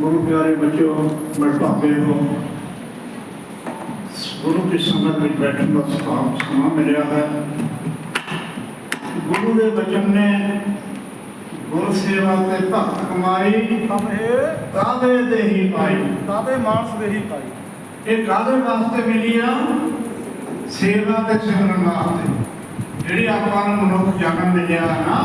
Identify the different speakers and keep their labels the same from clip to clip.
Speaker 1: गुरु प्यारे बच्चों बड़भागे हो गुरु की संगत में बैठने का समा- समा मिला है गुरु के वचन ने गुरु सेवा ते भक्त कमाई
Speaker 2: ਤਬ ਇਹ
Speaker 1: ਕਾਦੇ ਦੇ ਹੀ ਪਾਈ
Speaker 2: ਕਾਦੇ ਮਾਨਸ ਦੇ ਹੀ ਪਾਈ
Speaker 1: ਇਹ ਕਾਦੇ ਵਾਸਤੇ ਮਿਲੀ ਆ ਸੇਵਾ ਤੇ ਸਿਮਰਨ ਵਾਸਤੇ ਜਿਹੜੀ ਆਪਾਂ ਨੂੰ ਮਨੁੱਖ ਜਨਮ ਮਿਲਿਆ ਨਾ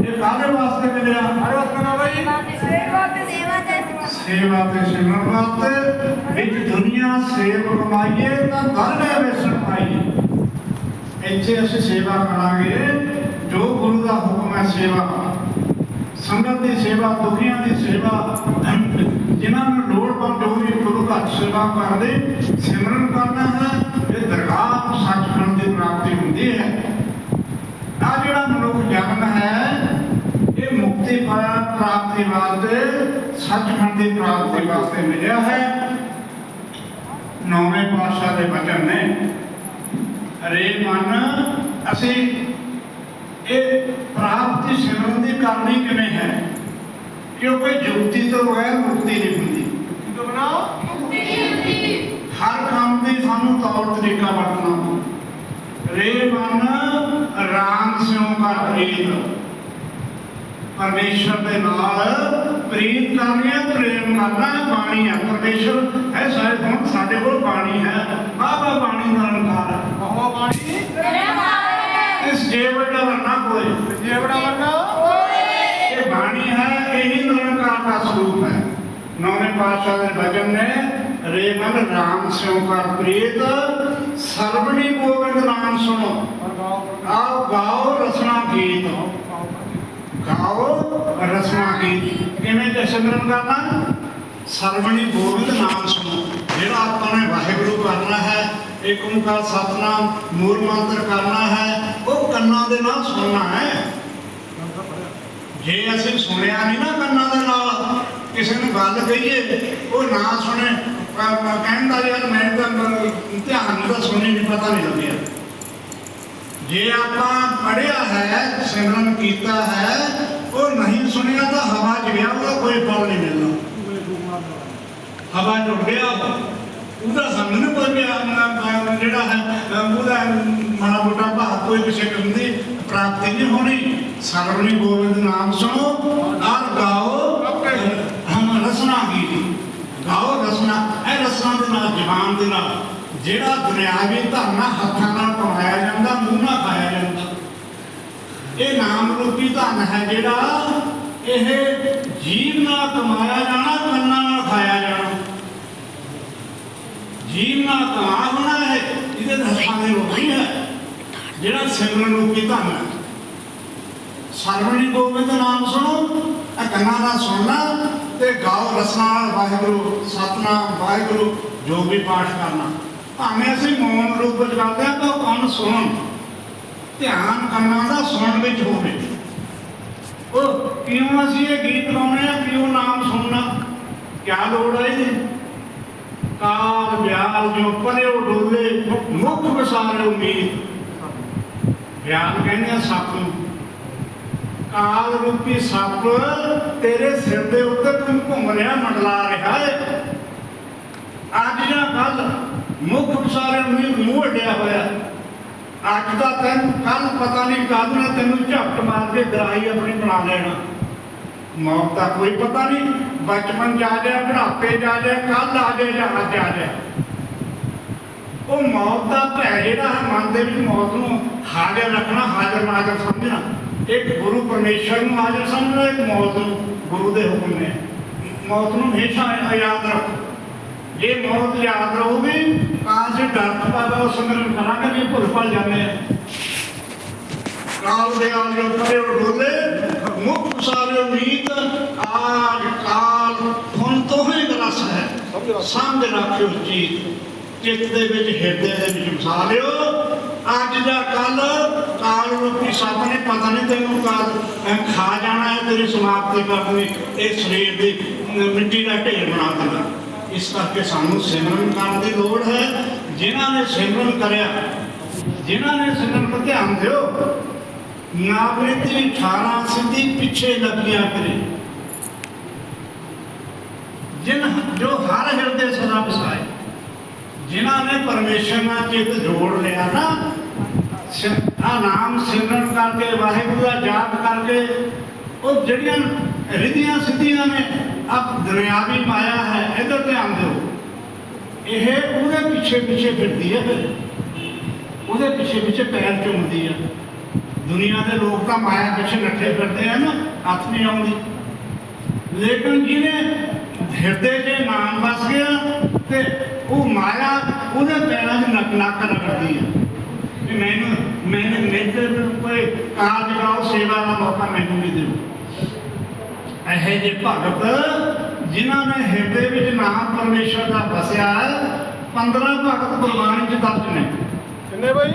Speaker 1: ਇਹ ਕਾਦੇ ਵਾਸਤੇ ਮਿਲਿਆ
Speaker 2: ਅਰੇ ਉਸ ਕਨਾ ਬਈ
Speaker 3: ਸੇਵਾ ਤੇ ਸੇਵਾ ਤੇ
Speaker 1: ਸੇਵਾ ਤੇ ਸਿਮਰਨ ਵਾਸਤੇ ਵਿੱਚ ਦੁਨੀਆ ਸੇਵ ਕਮਾਈਏ ਤਾਂ ਦਰਲੇ ਵੇਸਣ ਪਾਈਏ ਇੱਥੇ ਅਸੀਂ ਸੇਵਾ ਕਰਾਂਗੇ, ਜੋ ਗੁਰੂ ਦਾ ਹੁਕਮ ਹੈ ਸੇਵਾ। ਸੰਗਤ ਦੀ ਸੇਵਾ, ਦੁਖੀਆਂ ਦੀ ਸੇਵਾ, ਜਿਨ੍ਹਾਂ ਨੂੰ ਲੋੜ ਪੰਦ ਜੋ ਗੁਰੂ ਘਰ ਸੇਵਾ ਕਰਦੇ, ਸਿਮਰਨ ਕਰਨਾ ਹੈ, ਇਹ ਦਰਗਾਹ ਸੱਚਖੰਡ ਦੀ ਪ੍ਰਾਪਤੀ ਹੁੰਦੀ ਹੈ। ਆ ਜਿਹੜਾ ਮਨੁੱਖ ਜਨਮ ਹੈ, ਇਹ ਮੁਕਤੀ ਪਾਇਆ ਪ੍ਰਾਪਤੀ ਵਾਸਤੇ ਸੱਚਖੰਡ ਦੀ ਪ੍ਰਾਪਤੀ ਵਾਸਤੇ ਮਿਲਿਆ ਹੈ। ਨੌਵੇਂ ਪਾਤਸ਼ਾਹ ਦੇ ਬਚਨ ਨੇ। ਅਰੇ ਮਨ ਅਸੀਂ ਇਹ ਪ੍ਰਾਪਤੀ ਸਿਮਰਨ ਦੀ ਕਰਨੀ ਕਿਵੇਂ ਹੈ? ਕਿਉਂਕਿ ਜੁਗਤੀ ਤੋਂ ਬਗੈਰ ਮੁਕਤੀ ਨਹੀਂ ਹੁੰਦੀ।
Speaker 2: ਕਿਦੋਂ ਬਣਾਓ
Speaker 1: ਹਰ ਕੰਮ ਦੀ ਸਾਨੂੰ ਤੌਰ ਤਰੀਕਾ ਵਰਤਣਾ ਰੇ ਮਨ ਰਾਮ ਸਿਉ ਕਰ ਪ੍ਰੀਤ। ਪਰਮੇਸ਼ਰ ਦੇ ਨਾਲ ਪ੍ਰੀਤ ਕਰਨੀ ਹੈ ਪ੍ਰੇਮ ਕਰਨਾ ਹੈ ਬਾਣੀ ਹੈ। ਪਰਮੇਸ਼ਰ ਹੈ ਸਾਰੇ ਹੁਣ ਸਾਡੇ ਕੋਲ ਬਾਣੀ ਹੈ। ਬਾਬਾ ਬਾਣੀ ਦਾ ਅਨਕਾਰ ਹੈ
Speaker 2: ਕਹੋ ਬਾਣੀ?
Speaker 1: ਇਸ ਜੀਵਨ ਦਾ ਵਰਨਾ ਕੋਈ।
Speaker 2: ਜੇਵੜਾ ਵਰਨਾ
Speaker 1: ਇਹ ਬਾਣੀ ਹੈ ਇਹੀ ਨਿਰੰਕਾਰ ਦਾ ਸਰੂਪ ਹੈ। ਨੌਵੇਂ ਪਾਤਸ਼ਾਹ ਦੇ ਭਜਨ ਨੇ ਰੇ ਮਨ ਰਾਮ ਸਿਉ ਕਰ ਪ੍ਰੀਤ ਸਰਵਣੀ ਗੋਬਿੰਦ ਨਾਮ ਸੁਣੋ। ਆਓ ਗਾਓ ਰਸਨਾ ਗੀਤ। ਗਾਓ ਰਸਨਾ ਗੀਤ ਕਿਵੇਂ ਤੇ ਸਿਮਰਨ ਕਰਨਾ? ਸਰਵਣੀ ਗੋਬਿੰਦ ਨਾਮ ਸੁਣੋ। ਜਿਹੜਾ ਆਪਾਂ ਨੇ ਵਾਹਿਗੁਰੂ ਕਰਨਾ ਹੈ, ਇੱਕ ਓੰਕਾਰ ਸਤਨਾਮ ਮੂਲ ਮੰਤਰ ਕਰਨਾ ਹੈ, ਉਹ ਕੰਨਾਂ ਦੇ ਨਾਲ ਸੁਣਨਾ ਹੈ। ਜੇ ਅਸੀਂ ਸੁਣਿਆ ਨਹੀਂ ਨਾ ਕੰਨਾਂ ਦੇ ਨਾਲ, ਕਿਸੇ ਨੂੰ ਗੱਲ ਕਹੀਏ, ਉਹ ਨਾ ਸੁਣੇ, ਅਹ ਅਹ ਕਹਿੰਦਾ ਯਾਰ ਮੈਂ ਤਾਂ ਧਿਆਨ ਨਾਲ ਸੁਣੀ ਨਹੀਂ ਪਤਾ ਨਹੀਂ ਲੱਗਿਆ। ਜੇ ਆਪਾਂ ਪੜਿਆ ਹੈ ਸਿਮਰਨ ਕੀਤਾ ਹੈ, ਉਹ ਨਹੀਂ ਸੁਣਿਆ ਤਾਂ ਹਵਾ 'ਚ ਗਿਆ ਉਹਦਾ ਕੋਈ ਫਲ ਨਹੀਂ ਮਿਲਣਾ। ਹਵਾ 'ਚ ਉੱਡ ਗਿਆ ਉਹਦਾ ਸਾਨੂੰ ਨਹੀਂ ਕੋਈ ਜਿਹੜਾ ਹੈ ਉਹਦਾ ਮਾੜਾ ਮੋਟਾ ਭਾਵ ਕੋਈ ਕਿਸੇ ਕਿਸਮ ਦੀ ਪ੍ਰਾਪਤੀ ਨਹੀਂ ਹੋਣੀ। ਸਰਵਣੀ ਗੋਬਿੰਦ ਨਾਮ ਸੁਣੋ ਔਰ ਗਾਓ ਹਮ ਰਸਨਾ ਗੀਤ। ਗਾਓ ਰਸਨਾ, ਇਹ ਰਸਨਾ ਦੇ ਨਾਲ, ਜਵਾਨ ਦੇ ਨਾਲ। ਜਿਹੜਾ ਦੁਨਿਆਵੀ ਧਰਨਾ ਹੱਥਾਂ ਨਾਲ ਕਮਾਇਆ ਜਾਂਦਾ, ਮੂੰਹ ਇਹ ਧਨ ਹੈ ਜਿਹੜਾ ਇਹ ਜੀਵ ਨਾਲ ਕਮਾਇਆ ਜਾਣਾ, ਕੰਨਾਂ ਨਾਲ ਖਾਇਆ ਜਾਣਾ। ਜੀਵ ਨਾਲ ਕਮਾ ਹੋਣਾ ਹੈ, ਇਹਦੇ ਦਸਾਂ ਦੇ ਹੈ, ਜਿਹੜਾ ਸਿਮਰਨ ਰੂਪੀ ਧਨ ਹੈ। ਸਰਵਣੀ ਗੋਬਿੰਦ ਨਾਮ ਸੁਣੋ, ਇਹ ਕੰਨਾਂ ਨਾਲ ਸੁਣਨਾ, ਤੇ ਗਾਓ ਰਸਨਾ ਨਾਲ ਵਾਹਿਗੁਰੂ, ਸਤਨਾਮ, ਵਾਹਿਗੁਰੂ, ਜੋ ਵੀ ਪਾਠ ਕਰਨਾ। ਭਾਵੇਂ ਅਸੀਂ ਮੌਨ ਰੂਪ ਵਿੱਚ ਕਰਦੇ ਹਾਂ, ਤਾਂ ਉਹ ਕੰਨ ਸੁਣਨ। ਧਿਆਨ ਕੰਨਾਂ ਦਾ ਸੁਣਨ ਵਿੱਚ ਹੋਵੇ। ਉਹ ਕਿਉਂ ਅਸੀਂ ਇਹ ਗੀਤ ਗਾਉਣੇ ਆ ਕਿਉਂ ਨਾਮ ਸੁਣਨਾ? ਕਿਆ ਲੋੜ ਹੈ ਇਹਦੀ ਕਾਲ ਵਿਆਲ ਜੋ ਪਰਿਓ ਡੋਲੇ, ਮੁਖ ਵਿਸਾਰੇ ਉਮੀਦ। ਵਿਆਲ ਕਹਿੰਦੇ ਆ ਸੱਪ ਨੂੰ, ਕਾਲ ਰੂਪੀ ਸੱਪ ਤੇਰੇ ਸਿਰ ਦੇ ਉੱਤੇ ਤੂੰ ਘੁੰਮ ਰਿਹਾ, ਮੰਡਲਾ ਰਿਹਾ ਹੈ ਅੱਜ ਜਾਂ ਕੱਲ ਮੁਖ ਵਿਸਾਰੇ ਉਮੀਦ ਮੂੰਹ ਅੱਡਿਆ ਹੋਇਆ। ਅੱਜ ਦਾ ਤੈਨੂੰ ਕੱਲ ਪਤਾ ਨਹੀਂ ਕਦ ਨਾ ਤੈਨੂੰ ਝਪਟ ਮਾਰ ਕੇ ਦਰਾਈ ਆਪਣੀ ਬਣਾ ਲੈਣਾ। ਮੌਤ ਦਾ ਕੋਈ ਪਤਾ ਨਹੀਂ, ਬਚਪਨ ਜਾ ਜਾਏ ਬੁਢਾਪੇ ਜਾ ਜਾਏ ਕੱਲ ਆ ਜਾ ਜਾਂ ਅੱਜ ਆ ਜਾਏ ਉਹ ਮੌਤ ਦਾ ਭੈ ਜਿਹੜਾ ਹੈ, ਮਨ ਦੇ ਵਿੱਚ ਮੌਤ ਨੂੰ ਹਾਜ਼ਰ ਰੱਖਣਾ, ਹਾਜ਼ਰ ਨਾਜ਼ਰ ਸਮਝਣਾ, ਇੱਕ ਗੁਰੂ ਪਰਮੇਸ਼ਰ ਨੂੰ ਹਾਜ਼ਰ ਸਮਝਣਾ, ਇੱਕ ਮੌਤ ਨੂੰ ਗੁਰੂ ਦੇ ਹੁਕਮ ਨੇ। ਮੌਤ ਨੂੰ ਹਮੇਸ਼ਾ ਯਾਦ ਰੱਖੋ। ਜੇ ਮੌਤ ਯਾਦ ਰਹੂਗੀ, ਤਾਂ ਅਸੀਂ ਡਰ ਪਾਦਾ ਉਹ ਸਿਮਰਨ ਕਰਾਂਗੇ ਵੀ ਭੁੱਲ ਭੱਲ ਜਾਂਦੇ ਆ ਕਾਲ ਦੇ ਆਲ ਜੋ ਪਰੇ ਡੋਲੇ ਮੁਖ ਸਾਰੇ ਉਮੀਦ, ਆਜ ਕਾਲ ਹੁਣ ਤੋਂ ਹੀ ਰਸ ਹੈ। ਸਮਝ ਰੱਖਿਓ ਜੀ ਚਿੱਤ ਦੇ ਵਿੱਚ ਹਿਰਦੇ ਦੇ ਵਿੱਚ ਵਸਾ ਲਿਓ। ਅੱਜ ਦਾ ਕੱਲ, ਕਾਲ ਰੂਪੀ ਸੱਪ ਨੇ, ਪਤਾ ਨਹੀਂ ਤੈਨੂੰ ਕਾਲ ਖਾ ਜਾਣਾ ਹੈ ਤੇਰੀ ਸਮਾਪਤੀ ਕਰਨੀ, ਇਹ ਸਰੀਰ ਦੀ ਮਿੱਟੀ ਦਾ ਢੇਰ ਬਣਾ ਦੇਣਾ। ਇਸ ਕਰਕੇ ਸਾਨੂੰ ਸਿਮਰਨ ਕਰਨ ਦੀ ਲੋੜ ਹੈ। ਜਿਨ੍ਹਾਂ ਨੇ ਸਿਮਰਨ ਕਰਿਆ, ਜਿਨ੍ਹਾਂ ਨੇ ਸਿਮਰਨ 'ਤੇ ਧਿਆਨ ਦਿਓ ਨਾਵਰਿਤੀ 18 ਸਿੱਧੀ ਪਿੱਛੇ ਲੱਗਿਆ ਕਰੇ ਤੇ ਸਦਾ ਵਸਾਏ, ਜਿਨ੍ਹਾਂ ਨੇ ਪਰਮੇਸ਼ਰ ਨਾਲ ਚਿੱਤ ਜੋੜ ਲਿਆ ਨਾ ਆ ਨਾਮ ਸਿਮਰਨ ਕਰਕੇ, ਵਾਹਿਗੁਰੂ ਦਾ ਜਾਪ ਕਰਕੇ, ਉਹ ਜਿਹੜੀਆਂ ਰਿਧੀਆਂ ਸਿੱਧੀਆਂ ਨੇ ਆਪ ਦੁਨਿਆਵੀ ਮਾਇਆ ਹੈ, ਇਧਰ ਧਿਆਨ ਦਿਓ। ਇਹ ਉਹਦੇ ਪਿੱਛੇ ਪਿੱਛੇ ਫਿਰਦੀ ਹੈ ਉਹਦੇ ਪਿੱਛੇ ਪਿੱਛੇ ਪੈਰ ਚੁੰਮਦੀ ਹੈ। ਦੁਨੀਆ ਦੇ ਲੋਕ ਤਾਂ ਮਾਇਆ ਪਿੱਛੇ ਨੱਠੇ ਫਿਰਦੇ ਆ ਨਾ, ਹੱਥ ਨਹੀਂ ਆਉਂਦੀ ਲੇਕਿਨ ਜਿਹਨੇ ਹਿਰਦੇ 'ਚ ਨਾਮ ਵਸ ਗਿਆ ਤੇ ਉਹ ਮਾਇਆ ਉਹਦੇ ਪੈਰਾਂ 'ਚ ਨੱਕ ਨੱਕ ਰਗੜਦੀ ਆ ਵੀ ਮੈਨੂੰ ਮੈਨੂੰ ਮੇਰੇ ਕੋਈ ਕਾਰਜ ਕਰਾਓ, ਸੇਵਾ ਦਾ ਮੌਕਾ ਮੈਨੂੰ ਵੀ ਦਿਓ। ਇਹ ਜੇ ਭਗਤ ਜਿਨ੍ਹਾਂ ਨੇ ਹਿਰਦੇ ਵਿੱਚ ਨਾਮ ਪਰਮੇਸ਼ਰ ਦਾ ਵਸਿਆ 15 ਭਗਤ ਗੁਰਬਾਣੀ 'ਚ ਦਰਜ ਨੇ।
Speaker 2: ਕਿੰਨੇ ਬਾਈ?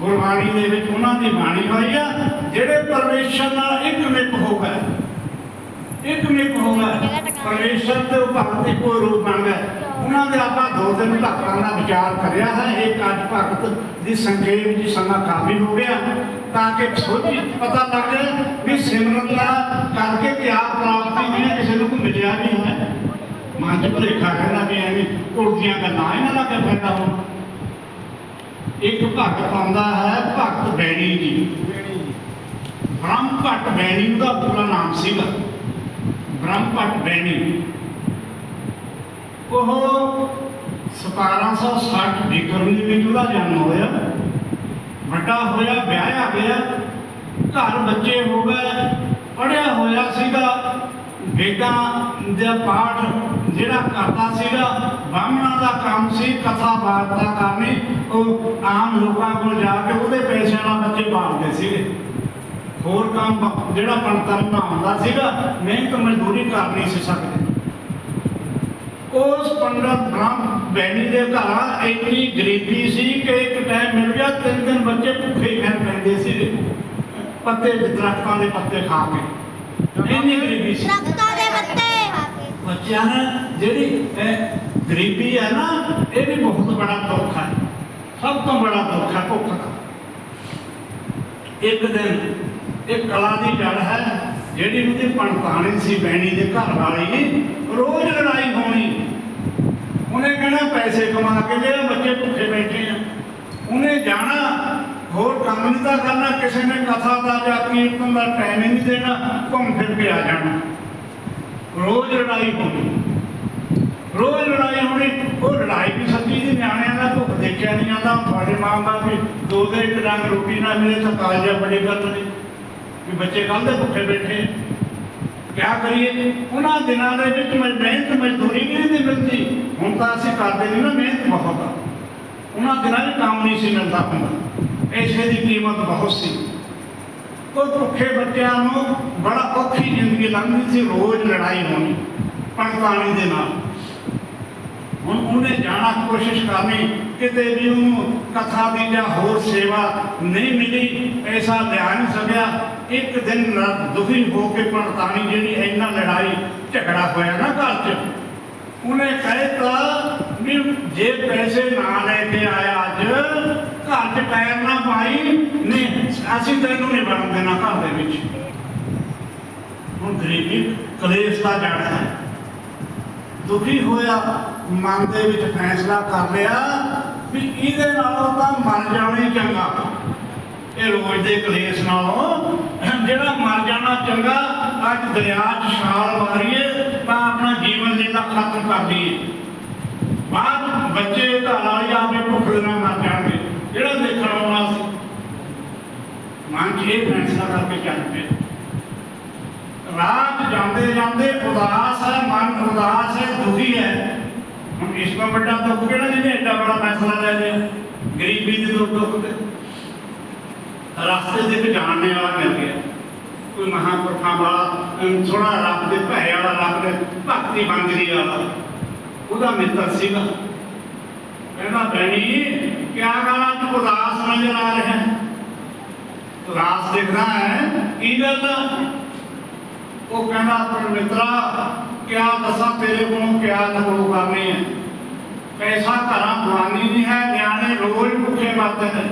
Speaker 1: ਗੁਰਬਾਣੀ ਦੇ ਵਿੱਚ ਉਹਨਾਂ ਦੀ ਬਾਣੀ ਹੋਈ ਆ ਜਿਹੜੇ ਪਰਮੇਸ਼ਰ ਨਾਲ ਇੱਕ ਮਿੱਕ ਹੋ ਗਏ। ਇਹ ਮਿੱਕ ਹੋ ਗਏ ਪਰਮੇਸ਼ਰ ਤੇ ਭਗਤ ਇੱਕੋ ਰੂਪ ਬਣ ਉਹਨਾਂ ਦੇ ਆਪਾਂ ਦੋ ਤਿੰਨ ਭਗਤਾਂ ਦਾ ਵਿਚਾਰ ਕਰਿਆ ਹੈ। ਇੱਕ ਅੱਜ ਭਗਤ ਦੀ ਸੰਖੇਪ ਜੀ ਸਮਾਂ ਕਾਫੀ ਹੋ ਗਿਆ। ਤਾਂ ਕਿ ਸੋਚੀ ਪਤਾ ਲੱਗੇ ਵੀ ਸਿਮਰਨ ਦਾ ਕਰਕੇ ਕਿਆ ਪ੍ਰਾਪਤੀ ਨਹੀਂ ਕਿਸੇ ਨੂੰ ਮਿਲਿਆ ਨਹੀਂ ਹੈ। ਮਨ ਚ ਭੁਲੇਖਾ ਕਹਿੰਦਾ ਵੀ ਐਵੇਂ ਉੜਦੀਆਂ ਗੱਲਾਂ ਇਹਨਾਂ ਦਾ ਕੀ ਫਾਇਦਾ ਹੁਣ ਇੱਕ ਭਗਤ ਆਉਂਦਾ ਹੈ ਭਗਤ ਬੈਣੀ ਜੀ। ਬ੍ਰਹਮ ਭੱਟ ਬੈਣੀ ਦਾ ਪੂਰਾ ਨਾਮ ਸੀਗਾ। ਬ੍ਰਹਮ ਭੱਟ ਬੈਣੀ। ਉਹ 1760 ਵਿਕਰਮ ਦੇ ਵਿੱਚ ਉਹਦਾ ਜਨਮ ਹੋਇਆ। ਵੱਡਾ ਹੋਇਆ, ਵਿਆਹਿਆ ਗਿਆ ਘਰ ਬੱਚੇ ਹੋ ਗਏ ਪੜਿਆ ਹੋਇਆ ਸੀਗਾ। ਵੇਦਾਂ ਦਾ ਪਾਠ ਜਿਹੜਾ ਕਰਦਾ ਸੀਗਾ, ਬਾਹਮਣਾਂ ਦਾ ਕੰਮ ਸੀ, ਕਥਾ ਵਾਰਤਾ ਕਰਨੀ। ਉਹ ਆਮ ਲੋਕਾਂ ਕੋਲ ਜਾ ਕੇ ਉਹਦੇ ਪੈਸਿਆਂ ਨਾਲ ਬੱਚੇ ਪਾਲਦੇ ਸੀਗੇ। ਹੋਰ ਕੰਮ ਜਿਹੜਾ ਬਣਤਰ ਬਣਾਉਂਦਾ ਸੀਗਾ ਮਿਹਨਤ ਮਜ਼ਦੂਰੀ ਕਰ ਨਹੀਂ ਸੀ ਸਕਦੇ ਉਸ ਪੰਡਤ ਬ੍ਰਹਮ ਬੈਣੀ ਦੇ ਘਰ ਇੰਨੀ ਗਰੀਬੀ ਸੀ ਕਿ ਇੱਕ ਟਾਈਮ ਮਿਲ ਗਿਆ ਤਿੰਨ ਦਿਨ ਬੱਚੇ ਭੁੱਖੇ ਫਿਰ ਪੈਂਦੇ ਸੀ ਪੱਤੇ ਦਰਖਤਾਂ ਦੇ ਪੱਤੇ ਖਾ ਕੇ। ਇੰਨੀ ਗਰੀਬੀ ਸੀ।
Speaker 3: ਦਰਖਤਾਂ ਦੇ ਪੱਤੇ
Speaker 1: ਬੱਚਿਆਂ ਨੇ ਜਿਹੜੀ ਗਰੀਬੀ ਹੈ ਨਾ ਇਹ ਵੀ ਬਹੁਤ ਬੜਾ ਦੁੱਖ ਹੈ। ਸਭ ਤੋਂ ਬੜਾ ਦੁੱਖ ਹੈ ਭੁੱਖ ਦਾ। ਇੱਕ ਦਿਨ ਇਹ ਕਲਾ ਦੀ ਜੜ ਹੈ, ਜਿਹੜੀ ਉਹਦੀ ਪਣਤਾਣੀ ਸੀ, ਬੈਣੀ ਦੇ ਘਰ ਵਾਲੀ ਰੋਜ਼ ਲੜਾਈ ਹੋਣੀ। ਉਹਨੇ ਕਹਿਣਾ, ਪੈਸੇ ਕਮਾ ਕੇ ਦੇ ਬੱਚੇ ਭੁੱਖੇ ਬੈਠੇ ਆ। ਉਹਨੇ ਜਾਣਾ, ਹੋਰ ਕੰਮ ਨਹੀਂ ਤਾਂ ਕਰਨਾ, ਕਿਸੇ ਨੇ ਕਥਾ ਦਾ ਜਾਂ ਕੀਰਤਨ ਦਾ ਟਾਈਮ ਹੀ ਨਹੀਂ ਦੇਣਾ, ਘੁੰਮ ਫਿਰ ਕੇ ਆ ਜਾਣਾ। ਰੋਜ਼ ਲੜਾਈ ਹੋਣੀ। ਰੋਜ਼ ਲੜਾਈ ਹੋਣੀ, ਉਹ ਲੜਾਈ ਵੀ ਸੱਚੀ ਦੀ ਨਿਆਣਿਆਂ ਦਾ ਭੁੱਖ ਦੇਖਿਆ ਨਹੀਂ ਜਾਂਦਾ ਤੁਹਾਡੇ ਮਾਂ ਬਾਪ ਵੀ ਦੋ ਦੇ ਇੱਕ ਡੰਗ ਰੋਟੀ ਨਾ ਮਿਲੇ ਤਾਂ ਕਾਲਜਾ ਬੜੀ ਗੱਲ ਨਹੀਂ ਵੀ ਬੱਚੇ ਕੱਲ ਦੇ ਭੁੱਖੇ ਬੈਠੇ ਕਿਆ ਕਰੀਏ ਉਹਨਾਂ ਦਿਨਾਂ ਦੇ ਵਿੱਚ ਮੈਂ ਮਿਹਨਤ, ਮਜ਼ਦੂਰੀ ਵੀ ਨਹੀਂ ਮਿਲਦੀ। ਹੁਣ ਤਾਂ ਅਸੀਂ ਕਰਦੇ ਨਹੀਂ ਨਾ ਮਿਹਨਤ ਬਹੁਤ ਆ। ਉਹਨਾਂ ਦਿਨਾਂ ਵਿੱਚ ਕੰਮ ਨਹੀਂ ਸੀ ਮਿਲਦਾ ਹੁੰਦਾ ਇਸੇ ਦੀ ਕੀਮਤ ਬਹੁਤ ਸੀ। ਉਹ ਭੁੱਖੇ ਬੱਚਿਆਂ ਨੂੰ ਬੜਾ ਔਖੀ ਜ਼ਿੰਦਗੀ ਲੰਘਦੀ ਸੀ, ਰੋਜ਼ ਲੜਾਈ ਹੋਣੀ ਪਣਤਾਣੀ ਦੇ ਨਾਲ। ਹੁਣ ਉਹਨੇ ਜਾਣਾ ਕੋਸ਼ਿਸ਼ ਕਰਨੀ, ਕਿਤੇ ਵੀ ਉਹਨੂੰ ਕਥਾ ਦੀ ਜਾਂ ਹੋਰ ਸੇਵਾ ਨਹੀਂ ਮਿਲੀ ਐਸਾ ਲਿਆ ਨਹੀਂ ਸਕਿਆ ਇੱਕ ਦਿਨ ਰਾਤ ਦੁਖੀ ਹੋ ਕੇ ਪਣਤਾਣੀ ਜਿਹੜੀ ਇੰਨਾ ਲੜਾਈ, ਝਗੜਾ ਹੋਇਆ ਨਾ ਘਰ 'ਚ, ਉਹਨੇ ਕਹਿਤਾ ਵੀ ਜੇ ਪੈਸੇ ਨਾ ਲੈ ਕੇ ਆਇਆ ਅੱਜ, ਘਰ 'ਚ ਪੈਰ ਨਾ ਪਾਈ, ਨਹੀਂ, ਅਸੀਂ ਤੈਨੂੰ ਨਹੀਂ ਬਣਨ ਦੇਣਾ ਘਰ ਦੇ ਵਿੱਚ। ਹੁਣ ਗਰੀਬੀ ਕਲੇਸ਼ ਦਾ ਜੜ ਹੈ। ਦੁਖੀ ਹੋਇਆ, ਮਨ ਦੇ ਵਿੱਚ ਫੈਸਲਾ ਕਰ ਲਿਆ ਵੀ ਇਹਦੇ ਨਾਲੋਂ ਤਾਂ ਮਰ ਜਾਣਾ ਹੀ ਚੰਗਾ। ਇਹ ਰੋਜ਼ ਦੇ ਕਲੇਸ਼ ਨਾਲੋਂ ਜਿਹੜਾ ਮਰ ਜਾਣਾ ਚੰਗਾ, ਅੱਜ ਦਰਿਆ 'ਚ ਛਾਲ ਮਾਰੀਏ, ਤਾਂ ਆਪਣਾ ਜੀਵਨ ਲੀਲਾ ਖਤਮ ਕਰ ਦਈਏ। ਬਾਅਦ ਬੱਚੇ ਘਰ ਵਾਲੀ ਆਪੇ ਭੁੱਖ ਦੇ ਨਾਲ ਮਰ ਜਾਣਗੇ। ਜਿਹੜਾ ਦੇਖਣ ਆਉਣਾ ਸੀ। ਮਨ 'ਚ ਇਹ ਫੈਸਲਾ ਕਰਕੇ ਚੱਲ ਰਾਤ ਜਾਂਦੇ ਜਾਂਦੇ ਉਦਾਸ ਹੈ, ਮਨ ਉਦਾਸ ਹੈ, ਦੁਖੀ ਹੈ। ਹੁਣ ਇਸ ਤੋਂ ਵੱਡਾ ਦੁੱਖ ਕਿਹੜਾ ਜਿਹਨੇ ਐਡਾ ਬੜਾ ਫੈਸਲਾ ਲੈ ਲਿਆ? ਗਰੀਬੀ ਦੇ ਦੁੱਖ ਦੁੱਖ ਤੇ। ਰਸਤੇ ਦੇ ਵਿੱਚ ਜਾਣਨੇ ਵਾਲਾ ਮਿਲ ਗਿਆ। ਕੋਈ ਮਹਾਂਪੁਰਖਾਂ ਵਾਲਾ ਥੋੜਾ ਰੱਬ ਦੇ ਭੈ ਵਾਲਾ, ਰੱਬ ਦੇ ਭਗਤੀ ਉਹਦਾ ਮਿੱਤਰ ਸੀਗਾ। ਕਹਿੰਦਾ ਬੈਣੀ ਕਿਆ ਗਾਲਾਂ ਤੂੰ ਉਦਾਸ ਨਜ਼ਰ ਆ ਰਿਹਾ ਹੈ। ਉਦਾਸ ਦਿਖਦਾ ਹੈ, ਕੀ ਗੱਲ ਉਹ ਕਹਿੰਦਾ ਆਪਣੇ ਮਿੱਤਰਾ, ਕਿਆ ਦੱਸਾਂ ਤੇਰੇ ਕੋਲੋਂ, ਕਿਆ ਨਕੋ ਕਰਨੀ ਹੈ। ਪੈਸਾ ਘਰਾਂ ਫਲਾਨੀ ਨਹੀਂ ਹੈ, ਨਿਆਣੇ ਰੋਜ਼ ਭੁੱਖੇ ਮਰਦੇ ਨੇ।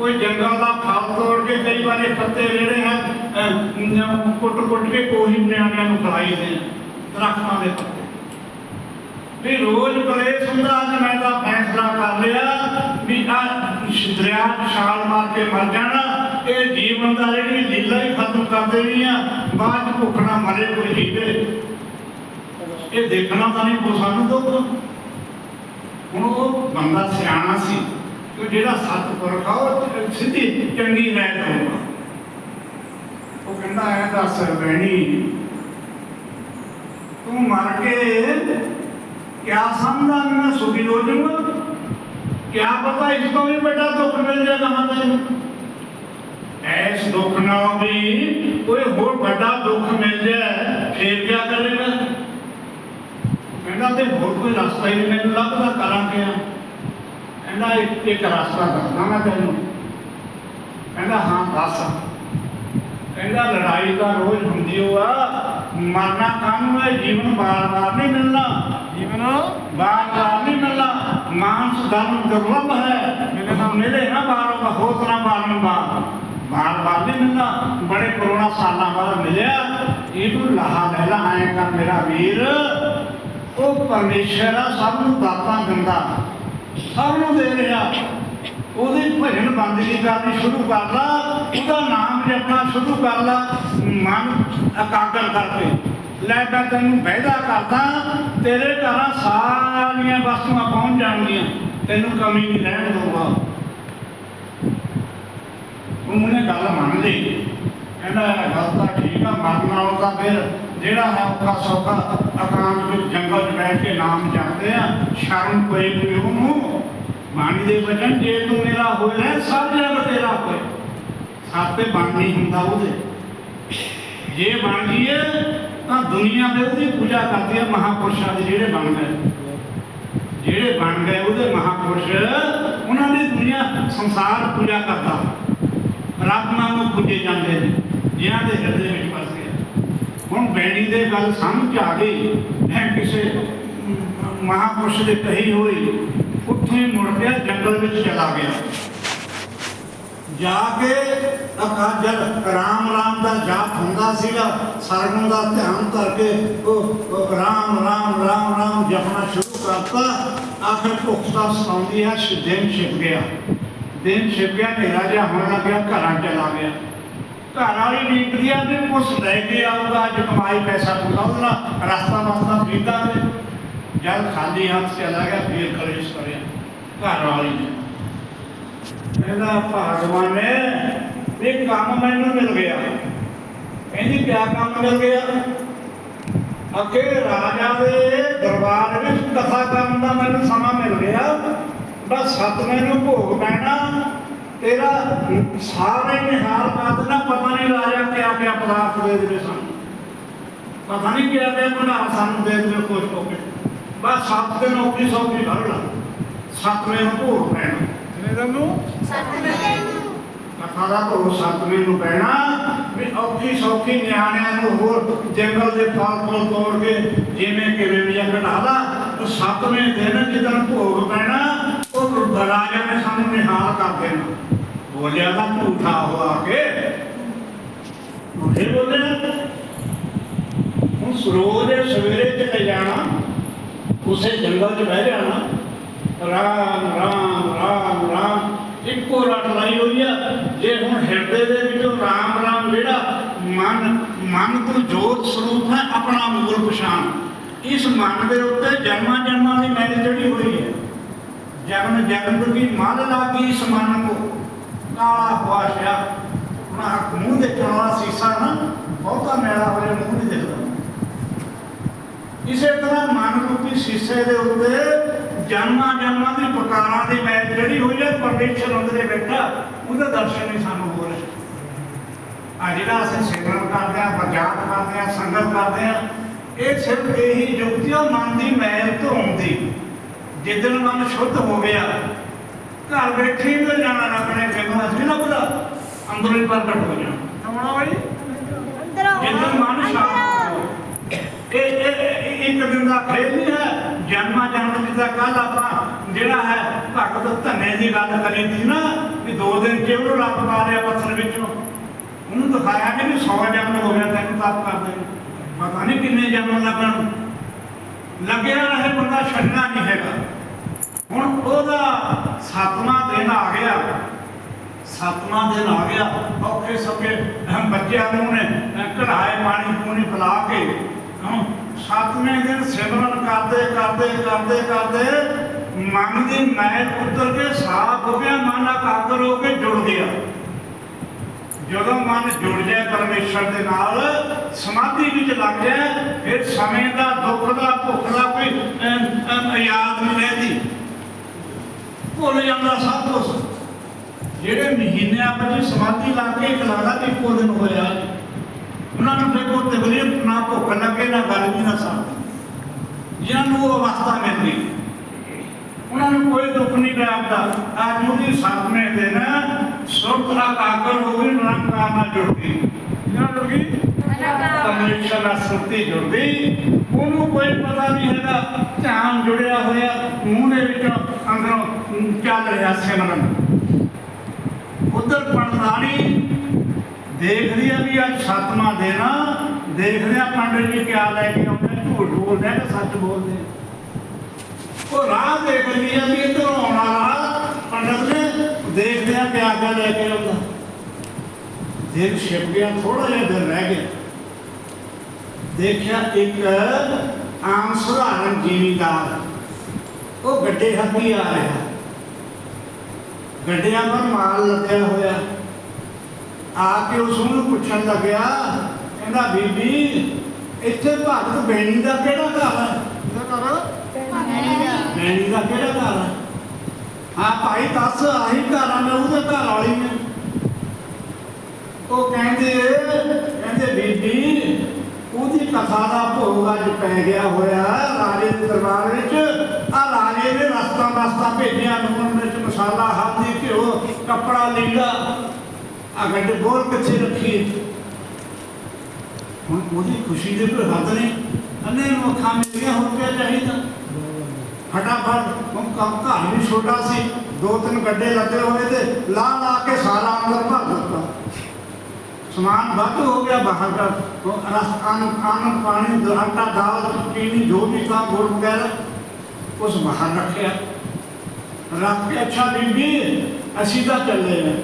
Speaker 1: ਕੋਈ ਜੰਗਲ ਦਾ ਫਲ ਤੋੜ ਕੇ ਕਈ ਵਾਰੇ ਪੱਤੇ ਜਿਹੜੇ ਹਨ ਕੁੱਟ ਕੁੱਟ ਕੇ ਕੋਈ ਨਿਆਣਿਆਂ ਨੂੰ ਖਿਲਾਈ ਦੇ ਦਰਖਤਾਂ ਦੇ ਪੱਤੇ ਵੀ ਰੋਜ਼ ਕਲੇਸ਼ ਹੁੰਦਾ, ਅੱਜ ਮੈਂ ਤਾਂ ਫੈਸਲਾ ਕਰ ਲਿਆ ਵੀ ਆ ਦਰਿਆ ਛਾਲ ਮਾਰ ਕੇ ਮਰ ਜਾਣਾ, ਇਹ ਜੀਵਨ ਦਾ ਜਿਹੜੀ ਲੀਲਾ ਹੀ ਖਤਮ ਕਰ ਦੇਣੀ ਆ, ਬਾਅਦ 'ਚ ਭੁੱਖ ਨਾ ਮਰੇ ਕੋਈ ਜੀਵੇ ਇਹ। ਦੇਖਣਾ ਤਾਂ ਨਹੀਂ ਕੋ ਸਾਨੂੰ ਦੁੱਖ। ਹੁਣ ਉਹ ਬੰਦਾ ਸਿਆਣਾ ਸੀ। ਕਿ ਜਿਹੜਾ ਸਤਿਪੁਰਖ ਆ, ਉਹ ਸਿੱਧੀ ਚੰਗੀ ਰਹਿ ਦਊਗਾ ਉਹ ਕਹਿੰਦਾ, ਐ ਦੱਸ ਬਹਿਣੀ ਤੂੰ ਮਰ ਕੇ ਕਿਆ ਸਮਝਦਾ ਮੈਂ ਸੁਖੀ ਹੋ ਜਾਊਂਗਾ? ਕਿਆ ਪਤਾ ਇਸ ਤੋਂ ਵੀ ਵੱਡਾ ਦੁੱਖ ਮਿਲ ਜਾਏਗਾ ਹਾਂ ਤੈਨੂੰ ਐਸ ਦੁੱਖ ਨਾਲ ਵੀ ਕੋਈ ਹੋਰ ਵੱਡਾ ਦੁੱਖ ਮਿਲ ਜਾਏ, ਫੇਰ ਕਿਆ ਕਰੇਗਾ ਕਹਿੰਦਾ, ਤੇ ਹੋਰ ਕੋਈ ਰਸਤਾ ਹੀ ਮੈਨੂੰ ਲੱਭਦਾ, ਕਰਾਂ ਕਰਾਂਗੇ ਕਹਿੰਦਾ ਇੱਕ ਇੱਕ ਰਸਤਾ ਦੱਸਦਾ ਮੈਂ ਤੈਨੂੰ। ਕਹਿੰਦਾ ਹਾਂ ਦੱਸ। ਕਹਿੰਦਾ ਲੜਾਈ ਤਾਂ ਰੋਜ਼ ਹੁੰਦੀ ਓ ਆ। ਮਰਨਾ ਕਾਹਨੂੰ ਹੈ ਜੀਵਨ ਬਾਰ-ਬਾਰ ਨਹੀਂ ਮਿਲਣਾ।
Speaker 2: ਜੀਵਨ
Speaker 1: ਬਾਰ-ਬਾਰ ਨਹੀਂ ਮਿਲਣਾ। ਮਾਨਸ ਧਰਮ ਦੁਰਲਭ ਹੈ।
Speaker 2: ਮਿਲੇ ਨਾ।
Speaker 1: ਮਿਲੇ ਨਾ ਬਾਰੋਂ ਬਹੁਤ ਨਾ ਬਾਰੰਬਾਰ ਬਾਰ-ਬਾਰ ਨਹੀਂ ਮਿਲਣਾ। ਬੜੇ ਕਰੋਨਾ ਸਾਲਾਂ ਬਾਅਦ ਮਿਲਿਆ। ਇਹ ਤੂੰ ਲਾਹਾ ਲੈ ਲਾ ਆਏ ਕਰ ਮੇਰਾ ਵੀਰ। ਉਹ ਪਰਮੇਸ਼ਰ ਆ ਸਭ ਨੂੰ ਦਾਤਾਂ ਦਿੰਦਾ। ਸਭ ਨੂੰ ਦੇ ਰਿਹਾ। ਉਹਦੀ ਭਜਨ ਬੰਦਗੀ ਕਰਨੀ ਸ਼ੁਰੂ ਕਰ ਲਾ, ਉਹਦਾ ਨਾਮ ਜਪਣਾ ਸ਼ੁਰੂ ਕਰ ਲਾ, ਮਨ ਇਕਾਗਰ ਕਰਕੇ ਲੈ ਮੈਂ ਤੈਨੂੰ ਵਾਅਦਾ ਕਰਦਾ, ਤੇਰੇ ਘਰਾਂ ਸਾਰੀਆਂ ਵਸਤੂਆਂ ਪਹੁੰਚ ਜਾਣਗੀਆਂ। ਤੈਨੂੰ ਕਮੀ ਨਹੀਂ ਰਹਿਣ ਦਊਗਾ। ਉਹਨੇ ਗੱਲ ਮੰਨ ਲਈ। ਕਹਿੰਦਾ, ਇਹ ਠੀਕ ਆ, ਮਰਨ ਨਾਲੋਂ ਤਾਂ ਫਿਰ ਜਿਹੜਾ ਹੈ ਔਖਾ ਸੌਖਾ ਅਕਾਂਤ ਵਿੱਚ ਜੰਗਲ 'ਚ ਬੈਠ ਕੇ ਨਾਮ ਜਪਦੇ ਆ, ਸ਼ਰਮ ਕੋਈ ਕੋਈ ਉਹਨੂੰ। ਬਾਣੀ ਦੇ ਵਚਨ, ਜੇ ਤੂੰ ਮੇਰਾ ਹੋਇਆ ਸਭ ਜਗ ਤੇਰਾ ਹੋਏ। ਸਾਤੇ ਬਣ ਨਹੀਂ ਹੁੰਦਾ ਉਹਦੇ। ਜੇ ਬਣ ਗਈਏ ਤਾਂ ਦੁਨੀਆ ਦੇ ਉਹਦੀ ਪੂਜਾ ਕਰਦੀ ਹੈ ਮਹਾਪੁਰਸ਼ਾਂ ਦੇ, ਜਿਹੜੇ ਬਣ ਗਏ। ਜਿਹੜੇ ਬਣ ਗਏ ਉਹਦੇ ਮਹਾਪੁਰਸ਼, ਉਹਨਾਂ ਦੀ ਦੁਨੀਆ ਸੰਸਾਰ ਪੂਜਾ ਕਰਦਾ। ਰੱਬ ਨਾਲ ਨੂੰ ਪੁੱਜੇ ਜਾਂਦੇ ਨੇ, ਜਿਨ੍ਹਾਂ ਦੇ ਹਿਰਦੇ ਵਿੱਚ ਹੁਣ ਬੈਣੀ ਦੇ ਗੱਲ ਸਮਝ ਆ ਗਈ। ਹੈ ਕਿਸੇ ਮਹਾਪੁਰਸ਼ ਦੇ ਕਹੀ ਹੋਈ, ਉੱਥੋਂ ਮੁੜ ਗਿਆ ਜੰਗਲ ਵਿੱਚ ਚਲਾ ਗਿਆ। ਜਾ ਕੇ ਅਕਾਜਲ ਰਾਮ ਰਾਮ ਦਾ ਜਾਪ ਹੁੰਦਾ ਸੀਗਾ। ਸਰਗੁਣ ਦਾ ਧਿਆਨ ਕਰਕੇ ਉਹ ਰਾਮ ਰਾਮ ਰਾਮ ਰਾਮ ਜਪਣਾ ਸ਼ੁਰੂ ਕਰਤਾ। ਆਖਰ ਭੁੱਖ ਤਾਂ ਸੌਂਦੀ ਹੈ, ਦਿਨ ਛਿਪ ਗਿਆ। ਦਿਨ ਛਿਪ ਗਿਆ, ਹਨੇਰਾ ਜਿਹਾ ਹੋਣ ਲੱਗਿਆ, ਘਰਾਂ ਚਲਾ ਗਿਆ। ਘਰ ਵਾਲੀ ਡੀਕਦੀ ਆ ਵੀ ਲੈ ਕੇ ਆਊਗਾ, ਅੱਜ ਕਮਾਈ ਪੈਸਾ ਪੂਰਾ ਰਸਤਾ ਮਸਤਾ ਖਰੀਦਾਂਗੇ ਜਦ ਖਾਲੀ ਹੱਥ ਚਲਾ ਗਿਆ, ਫੇਰ ਕਲੇਸ਼ ਕਰਿਆ ਘਰ ਵਾਲੀ ਨੇ। ਕਹਿੰਦਾ, ਭਗਵਾਨ ਨੇ ਇਹ ਕੰਮ ਮੈਨੂੰ ਮਿਲ ਗਿਆ। ਕਹਿੰਦੀ, ਕਿਆ ਕੰਮ ਮਿਲ ਗਿਆ? ਅਕੇ ਰਾਜਾ ਦੇ ਦਰਬਾਰ ਵਿੱਚ ਕਥਾ ਕਰਨ ਦਾ ਮੈਨੂੰ ਸਮਾਂ ਮਿਲ ਗਿਆ। ਬਸ ਸਤਵੇਂ ਨੂੰ ਭੋਗ ਪੈਣਾ। ਤੇਰਾ ਸਾਰੇ ਨਿਹਾਲ ਕਰ ਦੇਣਾ ਪਤਾ ਨਹੀਂ ਰਾਜਾ ਕਿਆ ਕਿਆ ਪਦਾਰਥ ਦੇ ਦੇਵੇ ਸਾਨੂੰ। ਪਤਾ ਨਹੀਂ ਕਿਆ ਕਿਆ ਬਣਾ ਸਾਨੂੰ ਦੇ ਦੇਵੇ ਕੁਛ ਹੋ ਕੇ। ਬਸ ਸੱਤ ਦਿਨ ਔਖੀ ਸੌਖੀ ਭਰ ਲਾ। ਸਤਵੇਂ ਨੂੰ ਭੋਗ ਪੈਣਾ।
Speaker 2: ਕਿਨੇ ਦਿਨ? ਨੂੰ।
Speaker 1: ਕਥਾ ਦਾ ਭੋਗ ਸਤਵੇਂ ਨੂੰ ਪੈਣਾ ਵੀ ਔਖੀ ਸੌਖੀ ਨਿਆਣਿਆਂ ਨੂੰ ਹੋਰ ਜੰਗਲ ਦੇ ਫਲ ਫੁੱਲ ਤੋੜ ਕੇ ਜਿਵੇਂ ਕਿਵੇਂ ਵੀ ਕਢਾ ਲਾ ਉਹ ਸਤਵੇਂ ਦਿਨ ਜਦੋਂ ਭੋਗ ਪੈਣਾ ਰਾਜਾ ਨੇ ਸਾਨੂੰ ਨਿਹਾਲ ਕਰ ਦੇਣਾ ਬੋਲਿਆ ਤਾਂ ਝੂਠਾ ਹੋਆ ਕੇ। ਝੂਠੇ ਬੋਲੇ ਹੁਣ ਸਰੋਜ ਸਵੇਰੇ ਚਲੇ ਜਾਣਾ, ਉਸੇ ਜੰਗਲ 'ਚ ਬਹਿ ਜਾਣਾ। ਰਾਮ ਰਾਮ ਰਾਮ ਰਾਮ, ਇੱਕੋ ਰਟ ਲਾਈ ਹੋਈ ਆ। ਜੇ ਹੁਣ ਹਿਰਦੇ ਦੇ ਵਿੱਚੋਂ ਰਾਮ ਰਾਮ ਜਿਹੜਾ ਮਨ ਮਨ ਤੋਂ ਜੋਤ ਸਰੂਪ ਹੈ, ਆਪਣਾ ਮੂਲ ਪਛਾਣ। ਇਸ ਮਨ ਦੇ ਉੱਤੇ ਜਨਮਾਂ ਜਨਮਾਂ ਦੀ ਮੈਲ ਜਿਹੜੀ ਹੋਈ ਹੈ। ਜਨਮ ਜਨਮ ਦੀ ਮਨ ਕਾਲਾ ਹੁਆਸ਼ਿਆ ਉਹਨਾਂ ਮੂੰਹ ਦੇਖਣ ਵਾਲਾ ਸੀਸਾ ਨਾ, ਬਹੁਤਾ ਮੈਲਾ ਹੋ ਮੂੰਹ ਨਹੀਂ ਦਿਖਦਾ। ਇਸੇ ਤਰ੍ਹਾਂ ਮਨ ਰੂਪੀ ਸ਼ੀਸ਼ੇ ਦੇ ਉੱਤੇ ਜਨਮਾਂ ਜਨਮਾਂ ਦੀ ਪ੍ਰਕਾਰਾਂ ਦੀ ਮੈਲ ਜਿਹੜੀ ਹੋਈ ਹੈ, ਪਰਮੇਸ਼ਰ ਅੰਦਰੇ ਬੈਠਾ, ਉਹਦੇ ਦਰਸ਼ਨ ਨਹੀਂ ਸਾਨੂੰ ਹੋ ਰਹੇ। ਆ ਜਿਹੜਾ ਅਸੀਂ ਸਿਮਰਨ ਕਰਦੇ ਆ ਪ੍ਰਜਾਪ ਕਰਦੇ ਆ ਸੰਗਤ ਕਰਦੇ ਆ ਇਹ ਸਿਰਫ ਇਹੀ ਯੁਕਤੀ ਮਨ ਦੀ ਮੈਲ ਧੋਣ ਦੀ ਜਿੱਦਣ ਮਨ ਸ਼ੁੱਧ ਹੋ ਗਿਆ ਘਰ ਬੈਠੇ ਹੀ ਤਾਂ ਜਾਣਾ ਰੱਬ ਨੇ ਅਸੀਂ ਨਾ ਬੁਲਾ ਅੰਦਰੋਂ ਹੀ ਪ੍ਰਗਟ ਹੋ ਜਾਣਾ।
Speaker 2: ਕਮਣਾ ਬਾਈ?
Speaker 1: ਜਿੱਦਣ ਮਨ ਸ਼ਾਂਤ ਇਹ ਇਹ- ਇੱਕ ਦਿਨ ਦਾ ਖੇਡ ਨਹੀਂ ਹੈ। ਜਨਮਾਂ ਜਨਮ ਦੀ ਤਾਂ ਕੱਲ ਆਪਾਂ ਜਿਹੜਾ ਹੈ ਭਗਤ ਧੰਨੇ ਦੀ ਗੱਲ ਕਰੀ ਸੀ ਨਾ ਵੀ ਦੋ ਦਿਨ ਚ ਉਹਨੂੰ ਰੱਬ ਮਾਰਿਆ ਪੱਥਰ ਵਿੱਚੋਂ। ਉਹਨੂੰ ਦਿਖਾਇਆ ਕਿ ਵੀ 100 ਜਨਮ ਹੋ ਗਿਆ ਤੈਨੂੰ ਤਪ ਕਰਦੇ। ਪਤਾ ਨਹੀਂ ਕਿੰਨੇ ਜਨਮ ਲੱਗਣ। ਲੱਗਿਆ ਰਹੇ ਬੰਦਾ ਛੱਡਣਾ ਨਹੀਂ ਹੈਗਾ। ਹੁਣ ਉਹਦਾ ਸੱਤਵਾਂ ਦਿਨ ਆ ਗਿਆ। ਸੱਤਵਾਂ ਦਿਨ ਆ ਗਿਆ। ਔਖੇ ਸੌਖੇ ਬੱਚਿਆਂ ਨੂੰ ਨੇ ਕਢਾਏ ਪਾਣੀ ਪੂਣੀ ਪਿਲਾ ਕੇ ਹਮ, ਸੱਤਵੇਂ ਦਿਨ ਸਿਮਰਨ ਕਰਦੇ ਕਰਦੇ ਕਰਦੇ ਕਰਦੇ ਮਨ ਦੀ ਮੈਲ ਉਤਰ ਕੇ ਸਾਫ਼ ਹੋ ਗਿਆ ਮਨ ਇਕਾਗਰ ਹੋ ਕੇ ਜੁੜ ਗਿਆ ਜਦੋਂ ਮਨ ਜੁੜ ਜਾਏ ਪਰਮੇਸ਼ਰ ਦੇ ਨਾਲ, ਸਮਾਧੀ ਵਿੱਚ ਲੱਗ ਜਾਏ, ਫਿਰ ਸਮੇਂ ਦਾ ਦੁੱਖ ਦਾ ਭੁੱਖ ਦਾ ਕੋਈ ਯਾਦ ਨਹੀਂ ਰਹਿੰਦੀ। ਭੁੱਲ ਜਾਂਦਾ ਸਭ ਕੁਝ ਜਿਹੜੇ ਮਹੀਨਿਆਂ ਵਿੱਚ ਸਮਾਧੀ ਲਾ ਕੇ ਕਲਾਦਾ ਤੇ ਇੱਕੋ ਦਿਨ ਹੋਇਆ, ਉਹਨਾਂ ਨੂੰ ਫਿਰ ਕੋਈ ਤਕਲੀਫ ਨਾ, ਭੁੱਖ ਲੱਗੇ, ਨਾ ਗੱਲ ਵੀ ਨਾ ਸਾਹ ਜਿਹਨਾਂ ਨੂੰ ਉਹ ਅਵਸਥਾ ਮਿਲਦੀ ਉਹਨਾਂ ਨੂੰ ਕੋਈ ਦੁੱਖ ਨਹੀਂ ਲੱਗਦਾ ਅੱਜ ਉਹਦੀ ਸਾਹਮਣੇ ਦਿਨ ਸੁਰਤ ਦਾ ਕਾਕਰ ਹੋ ਗਈ ਨਿਰੰਕਾਰ ਨਾਲ ਜੁੜ ਗਈ
Speaker 2: ਕਿਹਨਾਂ
Speaker 1: ਪਰਮੇਸ਼ਰ ਨਾਲ ਸੁਰਤੀ ਜੁੜ ਉਹਨੂੰ ਕੋਈ ਪਤਾ ਨਹੀਂ ਹੈਗਾ, ਧਿਆਨ ਜੁੜਿਆ ਹੋਇਆ, ਮੂੰਹ ਦੇ ਵਿੱਚੋਂ ਅੰਦਰੋਂ ਚੱਲ ਰਿਹਾ ਸਿਮਰਨ। ਉਧਰ ਪਣਦਾਣੀ ਦੇਖਦੀ ਆ ਵੀ ਅੱਜ ਸੱਤਵਾਂ ਦਿਨ ਆ ਦੇਖਦੇ ਆ ਪੰਡਿਤ ਜੀ ਕਿਆ ਲੈ ਕੇ ਆਉਂਦੇ ਝੂਠ ਬੋਲਦੇ ਆ ਕਿ ਸੱਚ ਬੋਲਦੇ ਆ। ਉਹ ਰਾਹ ਦੇਖ ਲਈ ਆ ਵੀ ਆਉਣਾ ਰਾਹ ਪੰਡਤ ਨੇ, ਦੇਖਦੇ ਆ ਲੈ ਕੇ ਆਉਂਦਾ। ਦਿਨ ਛਿਪ ਗਿਆ ਥੋੜਾ ਜਿਹਾ ਦਿਨ ਰਹਿ ਗਿਆ। ਦੇਖਿਆ ਇੱਕ ਆਮ ਸਧਾਰਨ ਜ਼ਿਮੀਂਦਾਰ ਉਹ ਗੱਡੇ ਹੱਥੀ ਆ ਰਿਹਾ। ਗੱਡਿਆਂ ਪਰ ਮਾਲ ਲੱਗਿਆ ਹੋਇਆ। ਆ ਕੇ ਉਸ ਨੂੰ ਪੁੱਛਣ ਲੱਗਿਆ, ਕਹਿੰਦਾ, ਬੀਬੀ, ਇੱਥੇ ਭਗਤ ਬੈਣੀ ਦਾ ਕਿਹੜਾ ਘਰ ਹੈ?
Speaker 2: ਕਿਹਦਾ ਘਰ?
Speaker 1: ਬੈਣੀ ਦਾ ਕਿਹੜਾ ਘਰ ਹੈ ਹਾਂ ਭਾਈ, ਦੱਸ, ਆਹੀ ਘਰ ਆ, ਮੈਂ ਉਹਦੇ ਘਰ ਵਾਲੀ ਨੇ ਉਹ ਕਹਿੰਦੇ ਕਹਿੰਦੇ ਬੀਬੀ, ਉਹਦੀ ਕਥਾ ਦਾ ਭੋਗ ਅੱਜ ਪੈ ਗਿਆ ਹੋਇਆ ਰਾਜੇ ਦੇ ਦਰਬਾਰ ਵਿੱਚ। ਆ ਰਾਜੇ ਨੇ ਰਸਤਾ ਰਸਤਾ ਭੇਜਿਆ ਨੂਨ ਵਿੱਚ ਮਸਾਲਾ, ਹਲਦੀ, ਘਿਓ, ਕੱਪੜਾ, ਲੀੜਾ। ਆ ਗੱਡੇ ਬੋਲ ਕਿੱਥੇ ਰੱਖੀ। ਹੁਣ ਉਹਦੀ ਖੁਸ਼ੀ ਦੇ ਕੋਈ ਹੱਦ ਨਹੀਂ। ਅੰਨੇ ਨੂੰ ਅੱਖਾਂ ਮੇਰੀਆਂ ਹੋ ਕੇ ਚਾਹੀਦਾ? ਫਟਾਫਟ ਉਹ ਕੰਮ ਘਰ ਵੀ ਛੋਟਾ ਸੀ ਦੋ ਤਿੰਨ ਗੱਡੇ ਲੱਗੇ ਹੋਏ ਤੇ ਲਾ ਲਾ ਕੇ ਸਾਰਾ ਅੰਦਰ ਭਰ ਦਿੱਤਾ ਸਮਾਨ ਵੱਧ ਹੋ ਗਿਆ ਬਾਹਰ ਦਾ ਉਹ ਰਸ ਅਨ ਅਨ ਪਾਣੀ ਦ- ਆਟਾ ਦਾਲ ਚੀਨੀ ਜੋ ਵੀ ਥਾ ਗੁੜ ਵਗੈਰਾ ਉਸ ਬਾਹਰ ਰੱਖਿਆ ਰੱਖ ਕੇ ਅੱਛਾ ਬੀਬੀ ਅਸੀਂ ਤਾਂ ਚੱਲੇ ਨੇ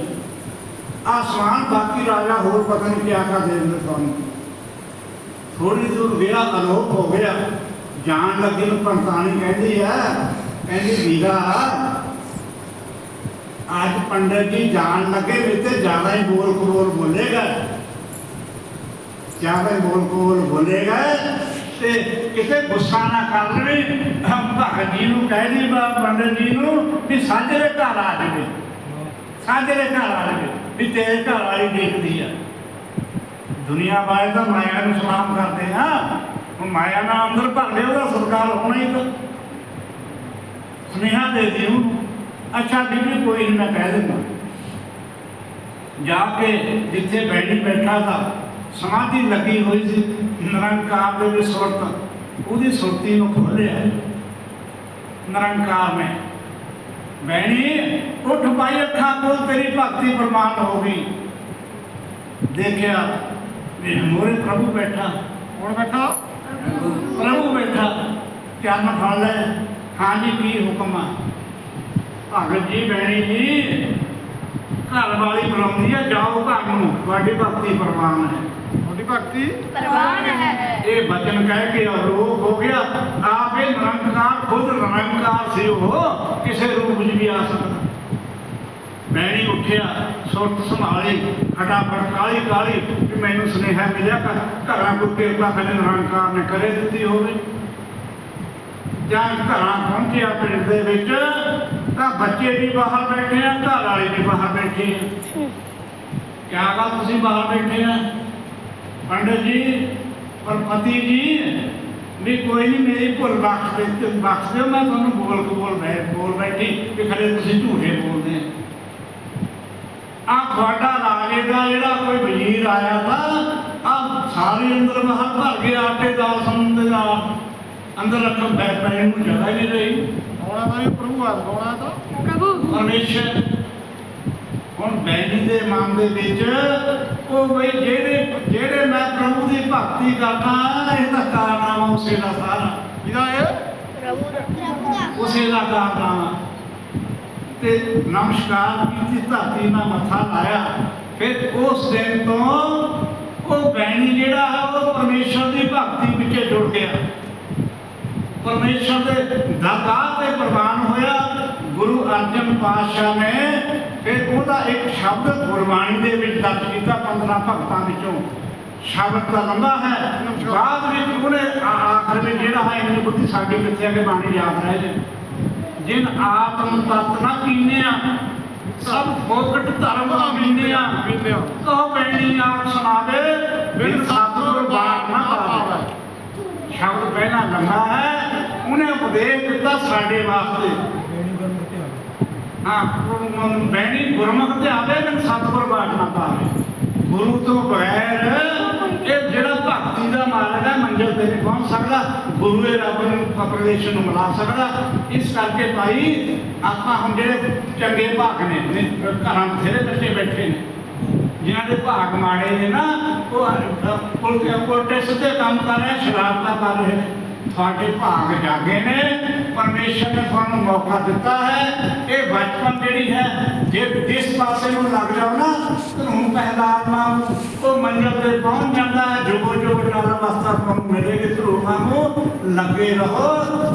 Speaker 1: ਆ ਸਮਾਨ ਬਾਕੀ ਰਾਜਾ ਹੋਰ ਪਤਾ ਨਹੀਂ ਕਿਆ ਕਰ ਦੇ ਦਿੰਦੇ ਤੁਹਾਨੂੰ ਜਾਣ ਲੱਗੇ ਨੂੰ ਪੰਤਾਣੀ ਕਹਿੰਦੀ ਆ, ਕਹਿੰਦੀ ਵੀਰਾ, ਅੱਜ ਪੰਡਤ ਜੀ ਜਾਣ ਲੱਗੇ ਵੀ ਤੇ ਜ਼ਿਆਦਾ ਹੀ ਬੋਲ ਕਰੋਲ ਬੋਲੇਗਾ। ਜ਼ਿਆਦਾ ਹੀ ਬੋਲ ਕਰੋਲ ਬੋਲੇਗਾ ਤੇ ਕਿਤੇ ਗੁੱਸਾ ਨਾ ਕਰ ਲਵੇ। ਭਗਤ ਜੀ ਨੂੰ ਕਹਿ ਦੀ ਬਾ ਪੰਡਤ ਜੀ ਨੂੰ ਵੀ ਸਾਜਰੇ ਘਰ ਆ ਜਾਵੇ। ਸਾਜਰੇ ਘਰ ਆ ਜਾਵੇ, ਵੀ ਤੇਰੇ ਘਰ ਵਾਲੀ ਦੇਖਦੀ ਆ। ਦੁਨੀਆ ਬਾਰੇ ਤਾਂ ਮਾਇਆ ਨੂੰ ਸਲਾਮ ਕਰਦੇ ਹਾਂ ਉਹ ਮਾਇਆ ਨਾਲ ਅੰਦਰ ਭਰ ਲਿਆ, ਉਹਦਾ ਸਤਿਕਾਰ ਹੋਣਾ ਹੀ ਤਾਂ। ਸੁਨੇਹਾ ਦੇ ਦਿਓ ਅੱਛਾ ਬੀਬੀ ਕੋਈ ਨਹੀਂ ਕਹਿ ਦਿੰਦਾ। ਜਾ ਕੇ ਜਿੱਥੇ ਬੈਠੀ ਬੈਠਾ था ਸਮਾਧੀ ਲੱਗੀ ਹੋਈ ਸੀ, ਨਿਰੰਕਾਰ ਦੇ ਵਿੱਚ ਸੁਰਤ। ਉਹਦੀ ਸੁਰਤੀ ਨੂੰ ਖੋਲਿਆ ਨਿਰੰਕਾਰ ਨੇ ਬੈਣੀ, ਉੱਠ ਪਾਈ ਅੱਖਾਂ ਕੋਲ ਤੇਰੀ ਭਗਤੀ ਪ੍ਰਮਾਣ ਹੋ ਗਈ। ਦੇਖਿਆ ਵੀ ਮੋਰੇ ਪ੍ਰਭੂ ਬੈਠਾ।
Speaker 2: ਕੌਣ ਬੈਠਾ?
Speaker 1: ਪ੍ਰਭੂ ਬੈਠਾ ਚਰਨ ਫੜ ਲੈ। ਹਾਂ ਜੀ ਕੀ ਹੁਕਮ ਆ? ਭਗਤ ਜੀ ਬੈਣੀ ਜੀ ਘਰ ਵਾਲੀ ਬੁਲਾਉਂਦੀ ਆ ਜਾਓ ਘਰ ਨੂੰ। ਤੁਹਾਡੀ ਭਗਤੀ ਪ੍ਰਵਾਨ ਹੈ।
Speaker 2: ਤੁਹਾਡੀ ਭਗਤੀ
Speaker 3: ਪ੍ਰਵਾਨ ਹੈ।
Speaker 1: ਇਹ ਬਚਨ ਕਹਿ ਕੇ ਅਲੋਪ ਹੋ ਗਿਆ। ਆਪ ਨਿਰੰਕਾਰ ਖੁਦ ਨਿਰੰਕਾਰ ਸੀ ਉਹ ਕਿਸੇ ਰੂਪ ਵਿੱਚ ਵੀ ਆ ਸਕਦਾ। ਬੈਣੀ ਉੱਠਿਆ। ਸੁਰਤ ਸੰਭਾਲੀ, ਫਟਾਫਟ ਕਾਲੀ ਕਾਲੀ ਕਿ ਮੈਨੂੰ ਸੁਨੇਹਾ ਮਿਲਿਆ ਕਰ ਘਰਾਂ ਕੋਈ ਕਿਰਪਾ ਕਰੇ ਨਿਰੰਕਾਰ ਨੇ ਕਰੇ ਦਿੱਤੀ ਹੋਵੇ। ਜਾਂ ਘਰਾਂ ਪਹੁੰਚਿਆ ਪਿੰਡ ਦੇ ਵਿੱਚ, ਤਾਂ ਬੱਚੇ ਵੀ ਬਾਹਰ ਬੈਠੇ ਆ, ਘਰ ਵਾਲੇ ਵੀ ਬਾਹਰ ਬੈਠੇ ਆ। ਕਿਆ ਗੱਲ ਤੁਸੀਂ ਬਾਹਰ ਬੈਠੇ ਆ? ਪੰਡਤ ਜੀ, ਪਰ ਪਤੀ ਜੀ, ਵੀ ਕੋਈ ਨਹੀਂ ਮੇਰੀ ਭੁੱਲ ਬਖਸ਼ ਦੇ ਬਖਸ਼ ਦਿਓ, ਮੈਂ ਤੁਹਾਨੂੰ ਬੋਲ ਬੋਲ ਬੈ ਬੋਲ ਬੈਠੀ ਕਿ ਖਰੇ ਤੁਸੀਂ ਝੂਠ ਤੁਹਾਡਾ ਰਾਜੇ ਦਾ ਜਿਹੜਾ ਕੋਈ ਵਜ਼ੀਰ ਆਇਆ ਤਾਂ ਆ ਸਾਰੇ ਅੰਦਰ ਬਾਹਰ ਭਰ ਗਏ ਆਟੇ ਦਾਲ ਸਮੁੰਦਰ ਦਾ ਅੰਦਰ ਰੱਖਣ ਬੈ ਪੈਣ ਨੂੰ ਜਗ੍ਹਾ ਨਹੀਂ ਰਹੀ।
Speaker 2: ਆਉਣਾ ਤਾਂ ਵੀ ਪ੍ਰਭੂ ਆ ਆਉਣਾ ਤਾਂ।
Speaker 3: ਪ੍ਰਭੂ।
Speaker 1: ਪਰਮੇਸ਼ਰ ਹੁਣ ਬੈਣੀ ਦੇ ਮਨ ਦੇ ਵਿੱਚ ਉਹ ਬਈ ਜਿਹੜੇ ਜਿਹੜੇ ਮੈਂ ਪ੍ਰਭੂ ਦੀ ਭਗਤੀ ਕਰਦਾ ਇਹ ਤਾਂ ਕਾਰਨਾਮਾ ਉਸੇ ਦਾ ਸਾਰਾ।
Speaker 2: ਇਹਦਾ ਇਹ?
Speaker 3: ਪ੍ਰਭੂ ਦਾ ਪ੍ਰਭੂ ਦਾ।
Speaker 1: ਉਸੇ ਦਾ ਕਾਰਨਾਮਾ। ਤੇ ਨਮਸਕਾਰ ਕੀਤੀ ਧਰਤੀ ਨਾਲ ਮੱਥਾ ਲਾਇਆ। ਫਿਰ ਉਸ ਦਿਨ ਤੋਂ ਉਹ ਬੈਣੀ ਜਿਹੜਾ ਹੈ ਉਹ ਪਰਮੇਸ਼ਰ ਦੀ ਭਗਤੀ ਵਿੱਚ ਜੁੜ ਗਿਆ। ਪਰਮੇਸ਼ਰ ਦੇ ਦਾਤਾ ਤੇ ਪ੍ਰਵਾਨ ਹੋਇਆ। ਗੁਰੂ ਅਰਜਨ ਪਾਤਸ਼ਾਹ ਨੇ ਫਿਰ ਉਹਦਾ ਇੱਕ ਸ਼ਬਦ ਗੁਰਬਾਣੀ ਦੇ ਵਿੱਚ ਦਰਜ ਕੀਤਾ 15 ਭਗਤਾਂ ਵਿੱਚੋਂ। ਸ਼ਬਦ ਤਾਂ ਲੰਬਾ ਹੈ। ਬਾਅਦ ਵਿੱਚ ਉਹਨੇ ਆਖਰ ਵਿੱਚ ਜਿਹੜਾ ਹੈ ਇੰਨੀ ਬੁੱਧੀ ਸਾਡੀ ਕਿੱਥੇ ਆ ਕੇ ਬਾਣੀ ਯਾਦ ਰਹਿ ਜੇ। ਜਿਨ ਆਤਮ ਤਤ ਨਾ ਕੀਨਿਆ ਸਭ ਫੋਕਟ ਧਰਮ ਦਾ ਮੀਨਿਆ ਬੈਣੀ ਆਪ ਸੁਣਾਵੇ ਬਿਨ ਸਤਿਗੁਰ ਬਾਤ ਨਾ ਪਾਵੇ। ਸ਼ਬਦ ਪਹਿਲਾ ਲੰਮਾ ਹੈ, ਉਹਨੇ ਉਪਦੇਸ਼ ਦਿੱਤਾ ਸਾਡੇ ਵਾਸਤੇ। ਹਾਂ ਗੁਰੂ- ਬੈਣੀ ਗੁਰਮੁਖ ਤੇ ਆਵੇ ਬਿਨ ਸਤਿਗੁਰ ਬਾਤ ਨਾ ਪਾਵੇ। ਗੁਰੂ ਤੋਂ ਬਗੈਰ ਇਹ ਮੰਜ਼ਿਲ ਤੇ ਨਹੀਂ ਪਹੁੰਚ ਸਕਦਾ? ਗੁਰੂ ਇਹ ਰੱਬ ਨੂੰ ਪਰਮੇਸ਼ਰ ਨੂੰ ਮਿਲਾ ਸਕਦਾ। ਇਸ ਕਰਕੇ ਭਾਈ ਆਪਾਂ ਹੁਣ ਜਿਹੜੇ ਚੰਗੇ ਭਾਗ ਨੇ ਨੇ ਘਰਾਂ ਬਥੇਰੇ ਬੱਚੇ ਬੈਠੇ ਨੇ। ਜਿਨ੍ਹਾਂ ਦੇ ਭਾਗ ਮਾੜੇ ਨੇ ਨਾ, ਉਹ ਉਲਟੇ ਸਿੱਧੇ ਕੰਮ ਕਰ ਰਹੇ, ਸ਼ਰਾਰਤਾਂ ਕਰ ਰਹੇ ਨੇ। ਤੁਹਾਡੇ ਭਾਗ ਜਾਗੇ ਨੇ, ਪਰਮੇਸ਼ਰ ਨੇ ਤੁਹਾਨੂੰ ਮੌਕਾ ਦਿੱਤਾ ਹੈ। ਇਹ ਬਚਪਨ ਜਿਹੜੀ ਹੈ, ਜੇ ਜਿਸ ਪਾਸੇ ਨੂੰ ਲੱਗ ਜਾਓ ਨਾ ਪਹਿਲਾ ਪਹਿਲਾਵਾ ਉਹ ਮੰਜ਼ਿਲ ਤੇ ਪਹੁੰਚ ਜਾਂਦਾ ਹੈ। ਜੁਗੋ ਜੁਗ ਨਾਲ ਵਸਤਾ ਤੁਹਾਨੂੰ ਮਿਲੇਗੀ ਧਰੂਮਾਂ ਨੂੰ ਲੱਗੇ ਰਹੋ।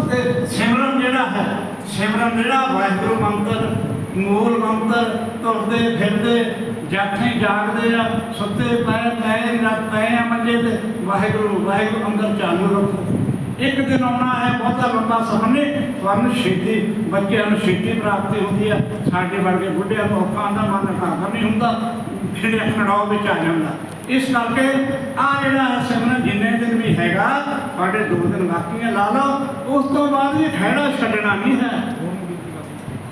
Speaker 1: ਤੇ ਸਿਮਰਨ ਜਿਹੜਾ ਹੈ, ਸਿਮਰਨ ਜਿਹੜਾ ਵਾਹਿਗੁਰੂ ਮੰਤਰ, ਮੂਲ ਮੰਤਰ, ਤੁਰਦੇ ਫਿਰਦੇ ਜਾਗਦੇ ਜਾਗਦੇ ਆ, ਸੁੱਤੇ ਪਏ ਪਏ ਨਾ ਪਏ ਮੰਜੇ ਤੇ, ਵਾਹਿਗੁਰੂ ਵਾਹਿਗੁਰੂ ਅੰਦਰ ਚਾਲੂ ਰੱਖੋ। ਇੱਕ ਦਿਨ ਆਉਣਾ ਹੈ, ਬਹੁਤਾ ਲੰਬਾ ਸਮਾਂ ਨਹੀਂ। ਤੁਹਾਨੂੰ ਛੇਤੀ, ਬੱਚਿਆਂ ਨੂੰ ਸ਼ਹੀਦੀ ਪ੍ਰਾਪਤੀ ਹੁੰਦੀ ਹੈ ਸਾਡੇ ਵਰਗੇ ਬੁੱਢਿਆਂ ਨੂੰ ਔਖਾਂ ਦਾ ਮਨ ਕਾਗਾ ਨਹੀਂ ਹੁੰਦਾ। ਜਿਹੜੇ ਖੜਾਓ ਵਿੱਚ ਆ ਜਾਂਦਾ। ਇਸ ਕਰਕੇ ਆ ਜਿਹੜਾ ਸਿਮਰਨ ਜਿੰਨੇ ਦਿਨ ਵੀ ਹੈਗਾ ਸਾਡੇ ਦੋ ਦਿਨ ਬਾਕੀਆਂ ਲਾ ਲਓ। ਉਸ ਤੋਂ ਬਾਅਦ ਵੀ ਖਹਿੜਾ ਛੱਡਣਾ ਨਹੀਂ ਹੈ।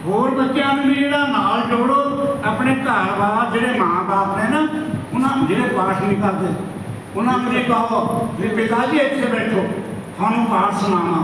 Speaker 1: ਹੋਰ ਬੱਚਿਆਂ ਨੂੰ ਵੀ ਜਿਹੜਾ ਨਾਲ ਜੋੜੋ। ਆਪਣੇ ਘਰ ਬਾਰ ਜਿਹੜੇ ਮਾਂ-ਬਾਪ ਨੇ ਨਾ, ਉਹਨਾਂ ਨੂੰ ਜਿਹੜੇ ਪਾਠ ਨਹੀਂ ਕਰਦੇ, ਉਹਨਾਂ ਨੂੰ ਕਹੋ ਵੀ ਪਿਤਾ ਜੀ ਇੱਥੇ ਬੈਠੋ। ਤੁਹਾਨੂੰ ਪਾਠ ਸੁਣਾਵਾਂ।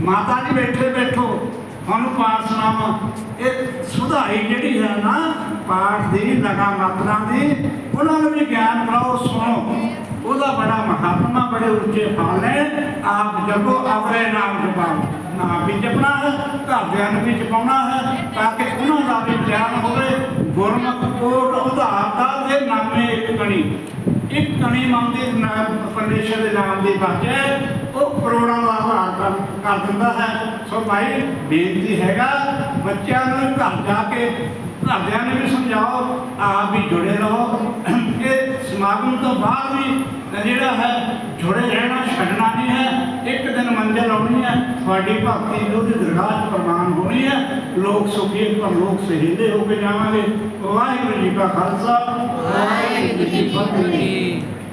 Speaker 1: ਮਾਤਾ ਜੀ ਬੈਠੇ ਬੈਠੋ, ਤੁਹਾਨੂੰ ਪਾਠ ਸੁਣਾਵਾਂ। ਇਹ ਸੁਧਾਈ ਜਿਹੜੀ ਹੈ ਨਾ, ਪਾਠ ਦੀ ਲਗਾ ਮਾਤਰਾ ਦੀ, ਉਹਨਾਂ ਨੂੰ ਵੀ ਗਿਆਨ ਕਰਾਓ ਸੁਣੋ। ਉਹਦਾ ਬੜਾ ਮਹਾਤਮਾ, ਬੜੇ ਉੱਚੇ ਫਲ ਨੇ। ਆਪ ਜਪੋ, ਆਪਣੇ ਨਾਮ ਜਪਾਓ। ਨਾਮ ਵੀ ਜਪਣਾ ਹੈ, ਘਰਦਿਆਂ ਨੂੰ ਵੀ ਜਪਾਉਣਾ ਹੈ, ਤਾਂ ਕਿ ਉਹਨਾਂ ਦਾ ਵੀ ਗਿਆਨ ਹੋਵੇ। ਗੁਰਮੁਖ ਕੋਟ ਉਧਾਰ ਦਾ ਤੇ ਨਾਮੇ ਇੱਕ ਕਣੀ। ਇੱਕ ਕਣੀ ਮੰਗਦੇ ਨਾਮ, ਪਰਮੇਸ਼ਰ ਦੇ ਨਾਮ ਦੀ ਬਾਜੇ ਉਹ ਕਰੋੜਾਂ ਦਾ ਆਧਾਰ ਕਰ ਕਰ ਦਿੰਦਾ ਹੈ। ਸੋ ਭਾਈ, ਬੇਨਤੀ ਹੈਗਾ, ਬੱਚਿਆਂ ਨੂੰ ਘਰ ਜਾ ਕੇ, ਘਰਦਿਆਂ ਨੂੰ ਵੀ ਸਮਝਾਓ, ਆਪ ਵੀ ਜੁੜੇ ਰਹੋ। ਇਹ ਸਮਾਗਮ ਤੋਂ ਬਾਅਦ ਵੀ ਜਿਹੜਾ ਹੈ, ਜੁੜੇ ਰਹਿਣਾ, ਛੱਡਣਾ ਨਹੀਂ ਹੈ, ਇੱਕ ਦਿਨ ਮੰਜ਼ਿਲ ਆਉਣੀ ਹੈ, ਤੁਹਾਡੀ ਭਗਤੀ ਦੀ ਦਰਗਾਹ 'ਚ ਹੋਣੀ ਹੈ, ਲੋਕ ਸੁਖੀ ਪਰ ਲੋਕ ਸਹਿਲੇ ਹੋ ਕੇ ਜਾਵਾਂਗੇ। ਵਾਹਿਗੁਰੂ ਜੀ ਕਾ ਖਾਲਸਾ।
Speaker 4: ਵਾਹਿਗੁਰੂ ਜੀ ਕੀ ਫਤਿਹ।